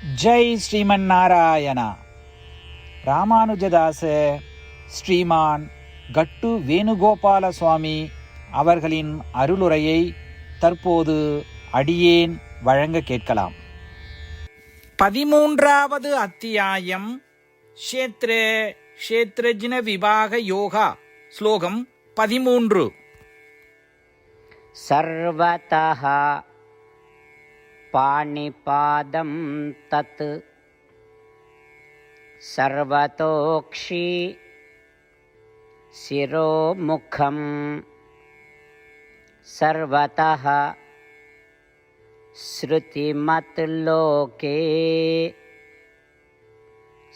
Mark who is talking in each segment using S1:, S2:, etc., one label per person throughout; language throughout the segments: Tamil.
S1: ஜெய் ஸ்ரீமன் நாராயணா ராமானுஜதாச ஸ்ரீமான் கட்டு வேணுகோபால சுவாமி அவர்களின் அருளுரையை தற்போது அடியேன் வழங்க கேட்கலாம். பதிமூன்றாவது அத்தியாயம் ஷேத்ரே ஷேத்ரஜின விவாக யோகா ஸ்லோகம் பதிமூன்று.
S2: சர்வதா पाणिपादं तत् सर्वतोक्षि शिरोमुखं सर्वतः श्रुतिमत्लोके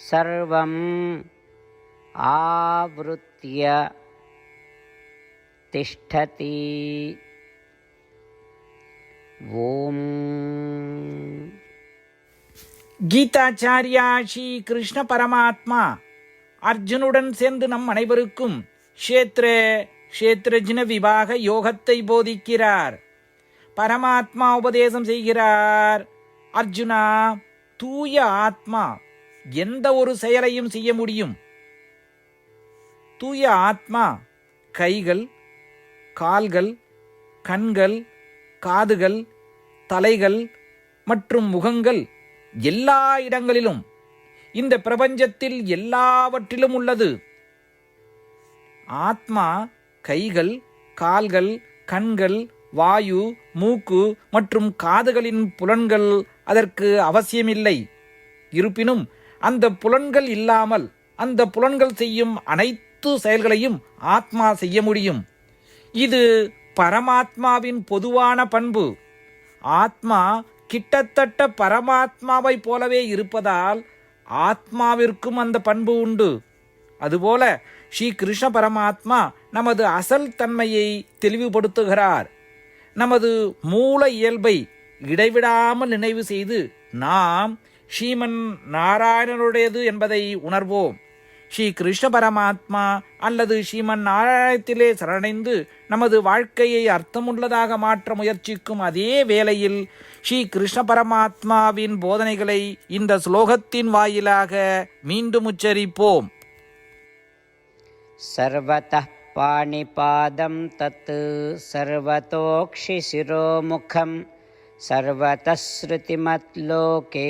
S2: सर्वम् आवृत्य तिष्ठति। ॐ
S1: கீதாச்சாரியா ஸ்ரீ கிருஷ்ண பரமாத்மா அர்ஜுனுடன் சேர்ந்து நம் அனைவருக்கும் ஷேத்ர க்ஷேத்ரஜின விவாக யோகத்தை போதிக்கிறார். பரமாத்மா உபதேசம் செய்கிறார். அர்ஜுனா தூய ஆத்மா எந்த ஒரு செயலையும் செய்ய முடியும். தூய ஆத்மா கைகள் கால்கள் கண்கள் காதுகள் தலைகள் மற்றும் முகங்கள் எல்லா இடங்களிலும். இந்த பிரபஞ்சத்தில் எல்லாவற்றிலும் உள்ளது. ஆத்மா கைகள் கால்கள் கண்கள் வாயு மூக்கு மற்றும் காதுகளின் புலன்கள் அதற்கு அவசியமில்லை. இருப்பினும் அந்த புலன்கள் இல்லாமல் அந்த புலன்கள் செய்யும் அனைத்து செயல்களையும் ஆத்மா செய்ய முடியும். இது பரமாத்மாவின் பொதுவான பண்பு. ஆத்மா கிட்டத்தட்ட பரமாத்மாவைப் போலவே இருப்பதால் ஆத்மாவிற்கும் அந்த பண்பு உண்டு. அதுபோல ஸ்ரீ கிருஷ்ண பரமாத்மா நமது அசல் தன்மையை தெளிவுபடுத்துகிறார். நமது மூல இயல்பை இடைவிடாமல் நினைவு செய்து நாம் ஸ்ரீமன் நாராயணனுடையது என்பதை உணர்வோம். ஸ்ரீ கிருஷ்ண பரமாத்மா அல்லது ஸ்ரீமன் நாராயணத்திலே சரணடைந்து நமது வாழ்க்கையை அர்த்தமுள்ளதாக மாற்ற முயற்சிக்கும் அதே வேளையில் ஸ்ரீ கிருஷ்ண பரமாத்மாவின் போதனைகளை இந்த ஸ்லோகத்தின் வாயிலாக மீண்டும் உச்சரிப்போம்
S2: सर्वतः पाणिपादं तत् सर्वतोक्षिशिरोमुखं सर्वतः श्रुतिमत्लोके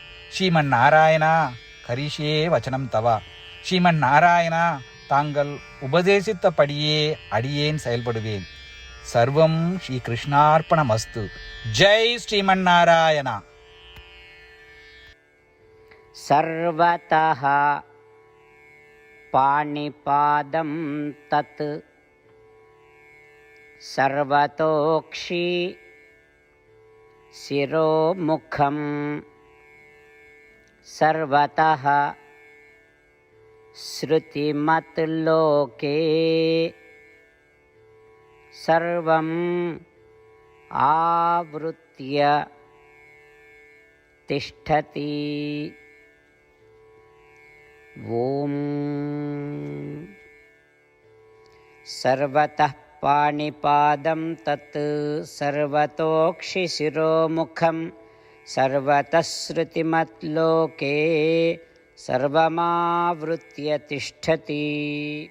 S1: ஸ்ரீமன் நாராயணா கரிஷே வச்சனம் தவா ஸ்ரீமன் நாராயணா தாங்கள் உபதேசித்தபடியே அடியேன் செயல்படுவேன் சர்வம் ஸ்ரீ கிருஷ்ணார்ப்பணமஸ்து ஜெய் ஸ்ரீமன் நாராயணா
S2: सर्वतः पाणिपादं तत् सर्वतोक्षि शिरोमुखं सर्वतः श्रुतिमत्लोके सर्वम् आवृत्य तिष्ठति। ॐ सर्वतः पाणिपादं तत् सर्वतोक्षिशिरोमुखं सर्वतश्रुतिमत्लोके सर्वमावृत्य तिष्ठति।